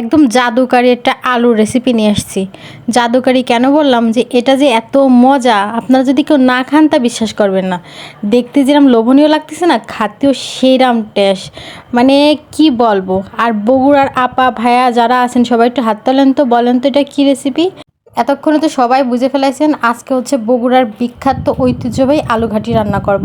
একদম জাদুকারি একটা আলুর রেসিপি নিয়ে আসছি। জাদুকারি কেন বললাম যে, এটা যে এত মজা, আপনারা যদি কেউ না খান তা বিশ্বাস করবেন না। দেখতে যেরকম লোভনীয় লাগতেছে না, খাতেও সেরাম টেস্ট মানে কি বলব? আর বগুড়ার আপা ভায়া যারা আছেন, সবাই একটু হাত তোলেন তো, বলেন তো এটা কী রেসিপি এতক্ষণে তো সবাই বুঝে ফেলাইছেন আজকে হচ্ছে বগুড়ার বিখ্যাত ঐতিহ্যবাহী আলু ঘাটি রান্না করব।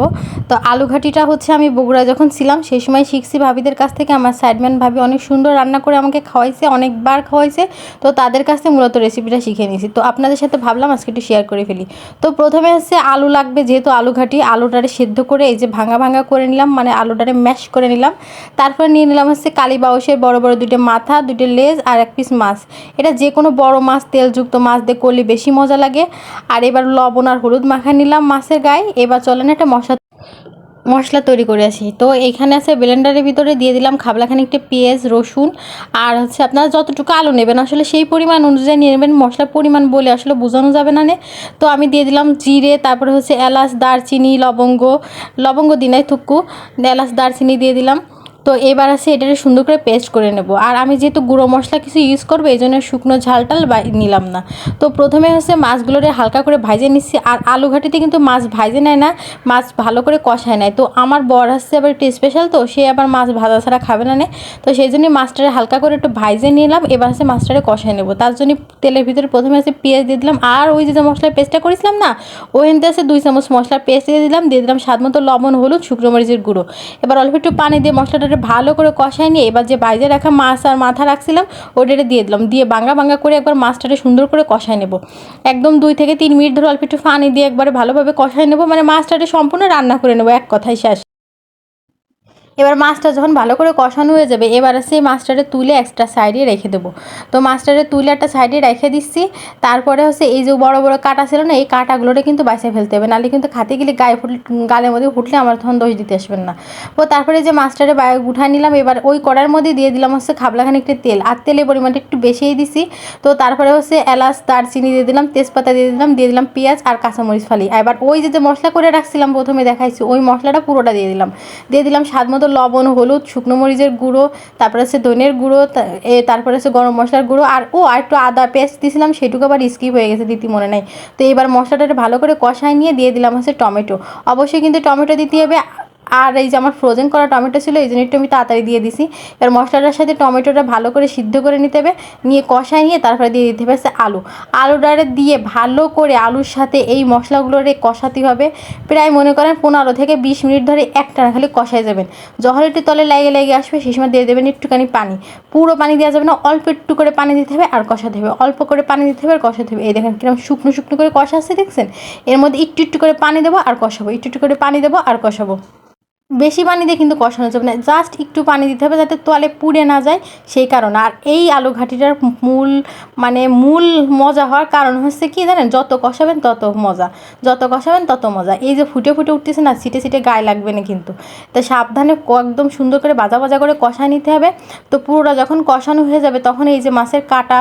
তো আলু ঘাটিটা হচ্ছে আমি বগুড়ায় যখন ছিলাম, সেই সময় শিখছি ভাবিদের কাছ থেকে, আমার সাইডম্যান ভাবি অনেক সুন্দর রান্না করে আমাকে খাওয়াইছে, অনেকবার খাওয়াইছে। তো তাদের কাছ থেকে মূলত রেসিপিটা শিখে নিয়েছি। তো আপনাদের সাথে ভাবলাম আজকে একটু শেয়ার করে ফেলি। তো প্রথমে হচ্ছে আলু লাগবে যেহেতু আলুঘাটি, আলুটারে সেদ্ধ করে এই যে ভাঙা ভাঙা করে নিলাম মানে আলুটারে ম্যাশ করে নিলাম। তারপরে নিয়ে নিলাম হচ্ছে কালী বাউসের বড় বড় দুটো মাথা দুটো লেজ আর এক পিস মাছ। এটা যে কোনো বড় মাছ, তেলযুক্ত মাছ দিয়ে করলে বেশি মজা লাগে। আর এবার লবণ আর হলুদ মাখা নিলাম মাছের গায়ে। এবার চলেন একটা মশলা মশলা তৈরি করে আসি। তো এখানে আছে ব্লেন্ডারের ভিতরে দিয়ে দিলাম খাবলাখানি একটা পেঁয়াজ, রসুন আর হচ্ছে আপনারা যতটুকু আলু নেবেন আসলে সেই পরিমাণ অনুযায়ী নিয়ে নেবেন। মশলার পরিমাণ বলে আসলে বোঝানো যাবে না তো আমি দিয়ে দিলাম জিরে, তারপরে হচ্ছে এলাচ, দারচিনি, লবঙ্গ লবঙ্গ দিনাই থুক্কু এলাচ, দারচিনি দিয়ে দিলাম। তো এবার আছে এটাকে সুন্দর করে পেস্ট করে নেব। আর আমি যেহেতু গুঁড়ো মশলা কিছু ইউজ করব, এই জন্য শুকনো ঝালটাল নিলাম না। তো প্রথমে হচ্ছে মাছগুলোরে হালকা করে ভাজে নিচ্ছি, আর আলু ঘাটিতে কিন্তু মাছ ভাজে নেয় না, মাছ ভালো করে কষায় নেয়। তো আমার বর হচ্ছে আবার একটু স্পেশাল তো, সে আবার মাছ ভাজা ছাড়া খাবে না তো সেই জন্যই মাছটারে হালকা করে একটু ভাজে নিলাম, এবার হচ্ছে মাছটারে কষায় নেব। তার জন্য তেলের ভিতরে প্রথমে হচ্ছে পেঁয়াজ দিয়ে দিলাম, আর ওই যে মশলার পেস্টটা করেছিলাম না, ওইখানতে আছে দুই চামচ মশলার পেস্ট দিয়ে দিলাম দিয়ে দিলাম স্বাদ মতো লবণ, হলুদ, শুকনো মরিচের গুঁড়ো। এবার অল্প একটু পানি দিয়ে মশলাটা ভালো করে কষাই নিয়ে এবার যে বাইরে রাখা মাছ আর মাথা রাখছিলাম, ওটাতে দিয়ে দিলাম। দিয়ে বাঙ্গা বাঙ্গা করে একবার মাছটাকে সুন্দর করে কষাই নেব। একদম দুই থেকে তিন মিনিট ধরে অল্প একটু ফানি দিয়ে একবারে ভালোভাবে কষাই নেব। মানে মাছটাকে সম্পূর্ণ রান্না করে নেব এক কথায় শেষ। এবার মাছটা যখন ভালো করে কষানো হয়ে যাবে, এবার সেই মাছটারে তুলে এক্সট্রা সাইডে রেখে দেবো। তো মাছটারে তুলে একটা সাইডে রেখে দিচ্ছি, তারপরে হচ্ছে এই যে বড় বড় কাটা ছিল না, এই কাটাগুলোরে কিন্তু বাইসে ফেলতে হবে। নাহলে কিন্তু খাতে গেলে গায়ে ফুটলে, গালের মধ্যে ফুটলে আমার তখন দোষ দিতে আসবেন না। তো তারপরে যে মাছটারে উঠায় নিলাম, এবার ওই কড়ার মধ্যে দিয়ে দিলাম হচ্ছে খাবলাখানি একটু তেল। আর তেলের পরিমাণটা একটু বেশিই দিছি। তো তারপরে হচ্ছে এলাচ, দারচিনি দিয়ে দিলাম, তেজপাতা দিয়ে দিলাম দিয়ে দিলাম পেঁয়াজ আর কাঁচামরিচ ফালি। এবার ওই যে মশলা করে রাখছিলাম প্রথমে দেখাইছি, ওই মশলাটা পুরোটা দিয়ে দিলাম। দিয়ে দিলাম স্বাদ মতো লবণ, হলুদ, শুকনো মরিচের গুঁড়ো, তারপরে আছে ধনের গুঁড়ো তারপরে আছে গরম মশলার গুঁড়ো, আর ও আর একটু আদা পেস্ট দিয়েছিলাম, সেটুকু আবার স্কিপ হয়ে গেছে দিতে মনে নাই। তো এবার মশলাটা ভালো করে কষায় নিয়ে দিয়ে দিলাম হচ্ছে টমেটো। অবশ্যই কিন্তু টমেটো দিতে হবে আর এই যে আমার ফ্রোজেন করা টমেটো ছিল, এই জন্য একটু আমি তাড়াতাড়ি দিয়ে দিছি। এবার মশলাটার সাথে টমেটোটা ভালো করে সিদ্ধ করে নিতে হবে, নিয়ে কষায় নিয়ে তারপরে দিয়ে দিতে হবে আলু। আলুটারে দিয়ে ভালো করে আলুর সাথে এই মশলাগুলোরে কষাতে হবে। প্রায় মনে করেন পনেরো থেকে বিশ মিনিট ধরে একটানা খালি কষায় যাবেন। যখন একটু তলে লেগে লেগে আসবে, সেই সময় দিয়ে দেবেন একটুখানি পানি। পুরো পানি দেওয়া যাবে না, অল্প একটু করে পানি দিতে হবে আর কষাতে হবে। অল্প করে পানি দিতে হবে আর কষাতে হবে। এই দেখেন কীরকম শুকনো শুকনো করে কষা আসছে দেখছেন? এর মধ্যে একটু একটু করে পানি দেবো আর কষাবো, একটু একটু করে পানি দেবো আর কষাবো। বেশি পানি দিয়ে কিন্তু কষানো যাবে না। জাস্ট একটু পানি দিতে হবে যাতে তোয়ালে পুড়ে না যায় সেই কারণে। আর এই আলু ঘাটিটার মূল মানে মূল মজা হওয়ার কারণ হচ্ছে কি জানেন? যত কষাবেন তত মজা। যত কষাবেন তত মজা। এই যে ফুটে ফুটে উঠতেছে না সিটে সিটে গায়ে লাগবে না কিন্তু। তো সাবধানে একদম সুন্দর করে বাজা বাজা করে কষায় নিতে হবে। তো পুরোটা যখন কষানো হয়ে যাবে তখন এই যে মাছের কাটা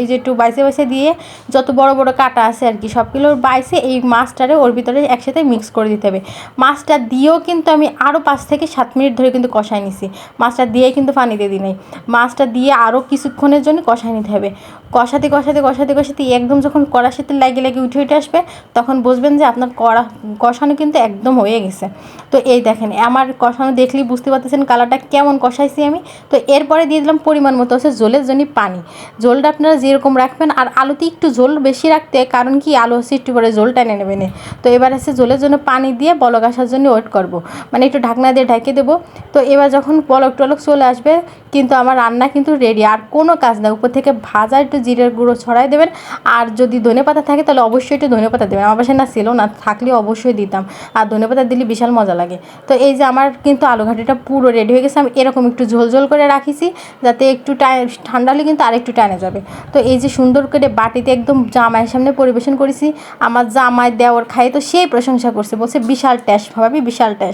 এই যে একটু বাইসে বাইসে দিয়ে যত বড় বড় কাটা আছে আর কি সবগুলোর বাইসে এই মাছটারে ওর ভিতরে একসাথে মিক্স করে দিতে হবে। মাছটা দিয়েও কিন্তু আমি আরও পাঁচ থেকে সাত মিনিট ধরে কিন্তু কষায় নিছি। মাছটা দিয়েই কিন্তু পানি দিয়ে দিই নাই। মাছটা দিয়ে আরও কিছুক্ষণের জন্য কষায় নিতে হবে। কষাতে কষাতে কষাতে কষাতে একদম যখন কড়ার সাথে লাগে লাগে উঠে উঠে আসবে, তখন বুঝবেন যে আপনার কড়া কষানো কিন্তু একদম হয়ে গেছে। তো এই দেখেন, আমার কষানো দেখলেই বুঝতে পারতেছেন কালারটা কেমন কষাইছি আমি। তো এরপরে দিয়ে দিলাম পরিমাণ মতো হচ্ছে জলের জন্য পানি। জলটা আপনারা যেরকম রাখবেন, আর আলুতে একটু জল বেশি রাখতে, কারণ কি আলু হচ্ছে একটু পরে জল টেনে নেবেন তো এবার হচ্ছে জলের জন্য পানি দিয়ে বলক আসার জন্য ওয়েট করব। মানে একটু ঢাকনা দিয়ে ঢেকে দেবো। তো এবার যখন পলক টলক চলে আসবে, কিন্তু আমার রান্না কিন্তু রেডি আর কোনো কাজ না। উপর থেকে ভাজা একটু জিরের গুঁড়ো ছড়াই দেবেন। আর যদি ধনে পাতা থাকে, তাহলে অবশ্যই একটু ধনে পাতা দেবেন। আমার বাসায় না ছিল না, থাকলে অবশ্যই দিতাম। আর ধনে পাতা দিলে বিশাল মজা লাগে। তো এই যে আমার কিন্তু আলু ঘাটিটা পুরো রেডি হয়ে গেছে। আমি এরকম একটু ঝোল ঝোল করে রাখিছি, যাতে একটু ঠান্ডা হলে কিন্তু আরেকটু টানে যাবে। তো এই যে সুন্দর করে বাটিতে একদম জামাইয়ের সামনে পরিবেশন করেছি। আমার জামাই দেওয়ার খাই তো সেই প্রশংসা করছে। বলছে, বিশাল টেস্ট ভাবি বিশাল টেস্ট